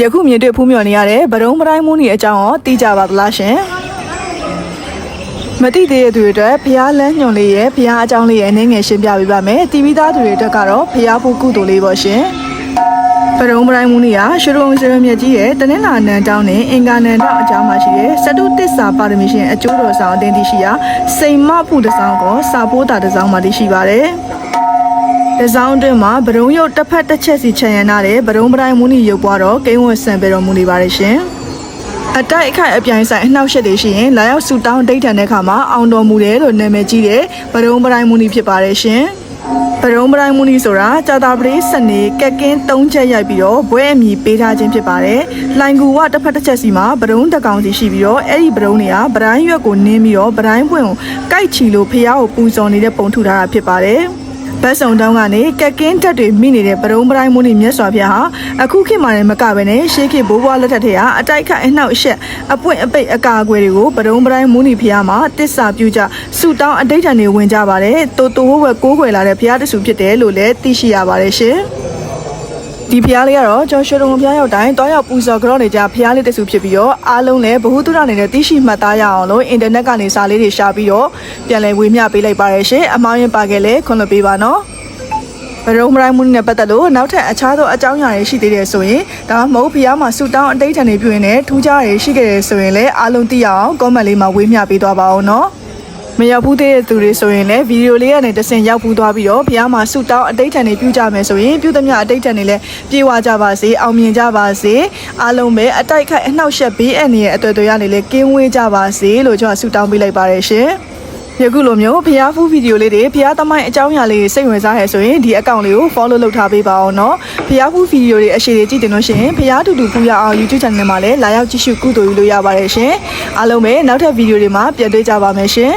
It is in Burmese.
ယခုမြင်တွေ့ဖူးမြော်နေရတဲ့ဗရုံးပတိုင်းမူးနီအကြောင်းရောသိကြပါသလားရှင်မသိသေးတဲ့သူတွေအတွက်ဖျားလန်းညွန်လေးရဲ့ဖျားအကြောင်းလေးရဲ့အနေငယ်ရှင်းပြပေးပါမယ်တီဗီသားသူတွေအတွက်ကတော့ဖျားဖို့ကုသိုလ်လေးပေါ့ရှင်ဗရုံးပတိုင်းမူးနီကရှရုံစရမြတ်ကြီးရဲ့တနင်္လာနန်တောင်းနဲ့အင်္ဂါနန်တောင်းအကြားမှာရှိတဲ့စတုတစ္ဆာပါရမီရှင်အကျိုးတော်ဆောင်အသင်းတရှိရာစိန်မဖို့တစောင်းကောစာပိုးတာတစောင်းမှာတရှိပါတယ် တစောင်းအတွင်းမှာဗရုံးရုပ်တစ်ဖက်တစ်ချက်စီခြံရံထားတဲ့ဗရုံးပတိုင်းမူနီရုပ်ပွားတော့ကိန်းဝင်ဆံပေတော်မူနေပါတယ်ရှင်။အတိုက်အခိုက်အပြိုင်ဆိုင်အနှောက်အယှက်တွေရှိရင်လာရောက်ဆူတောင်းဒိတ်ထန်တဲ့ခါမှာအောင်တော်မူတယ်လို့နာမည်ကြီးတဲ့ဗရုံးပတိုင်းမူနီဖြစ်ပါတယ်ရှင်။ဗရုံးပတိုင်းမူနီဆိုတာကြာတာပရိစနေကက်ကင်း၃ချက်ရိုက်ပြီးတော့ဘွဲအမီပေးထားခြင်းဖြစ်ပါတယ်။လိုင်ကူကတစ်ဖက်တစ်ချက်စီမှာဗရုံးတစ်ကောင်စီရှိပြီးတော့အဲ့ဒီဗရုံးတွေကဗတိုင်းရွက်ကိုနင်းပြီးတော့ဗတိုင်းပွင့်ကိုကိုက်ချီလို့ဖျားကိုပူဇော်နေတဲ့ပုံထုထားတာဖြစ်ပါတယ်။ ဘတ်စုံတောင်းကနေကက်ကင်းတက်တွေမိနေတဲ့ပရုံးပတိုင်းမုန်းနေမြတ်စွာဘုရားဟာအခုခေတ်မှာလည်းမကပဲနဲ့ရှေးခေတ်ဘိုးဘွားလက်ထက်ထဲကအတိုက်ခိုက်အနှောက်အယှက်အပွင့်အပိတ်အကာအကွယ်တွေကိုပရုံးပတိုင်းမုန်းနေဘုရားမှာတစ္ဆာပြုကြဆူတောင်းအတိတ်ထန်တွေဝင်ကြပါတယ်တိုးတိုးဝဲဝဲကိုးကွယ်လာတဲ့ဘုရားတဆူဖြစ်တယ်လို့လည်းသိရှိရပါတယ်ရှင်ဒီဖျားလေးကတော့ကျော်ရွှေတုံဖျားရောက်တိုင်းတွားရောက်ပူဇော်ကြောနေကြဖျားလေးတဆူဖြစ်ပြီးတော့အားလုံးလည်းဘ ഹു တုရနေတဲ့သိရှိမှတ်သားရအောင်လို့အင်တာနက်ကနေစာလေးတွေရှာပြီးတော့ ပြန်လည်ဝေမျှပေးလိုက်ပါရရှင်အမောင်းရင်ပါခဲ့လဲခွင့်လွှတ်ပေးပါနော်ဘရုံမရိုင်းမှုနဲ့ပတ်သက်လို့နောက်ထပ်အခြားသောအကြောင်းအရာတွေရှိသေးတယ်ဆိုရင်ဒါမှမဟုတ်ဖျားမှာဆူတောင်းအတိတ်ထန်တွေပြုရင်လည်းထူးခြားတွေရှိခဲ့တယ်ဆိုရင်လည်းအားလုံးသိရအောင် comment လေးမှာဝေမျှပေးသွားပါအောင်နော်မရောက်ဘူးသေးတဲ့သူတွေဆိုရင်လည်းဗီဒီယိုလေးကနေတစ်ဆင့်ရောက်ဘူးသွားပြီးတော့ဘုရားမှာဆုတောင်းအတိတ်ထန်တွေပြုကြမယ်ဆိုရင်ပြုသမျှအတိတ်ထန်တွေလည်းပြေဝကြပါစေအောင်မြင်ကြပါစေအားလုံးပဲအတိုက်ခိုက်အနှောက်အယှက်ဘေးအန္တရာယ်အတွေ့အကြုံရနေလေကင်းဝေးကြပါစေလို့ကျွန်တော်ဆုတောင်းပေးလိုက်ပါတယ်ရှင် ယခုလိုမျိုးဖျားဖူးဗီဒီယိုလေးတွေဖျားသမိုင်းအကြောင်းအရာလေးတွေစိတ်ဝင်စားရဆိုရင်ဒီအကောင့်လေးကို follow လုပ်ထားပေးပါအောင်နော်ဖျားဖူးဗီဒီယိုတွေအရှိတွေကြည့်တင်လို့ရှိရင်ဖျားတူတူဖူးရအောင် YouTube channel မှာလည်းလာရောက်ကြည့်ရှုကုသိုလ်ယူလို့ရပါတယ်ရှင်အားလုံးပဲနောက်ထပ်ဗီဒီယိုတွေမှာပြန်တွေ့ကြပါမယ်ရှင်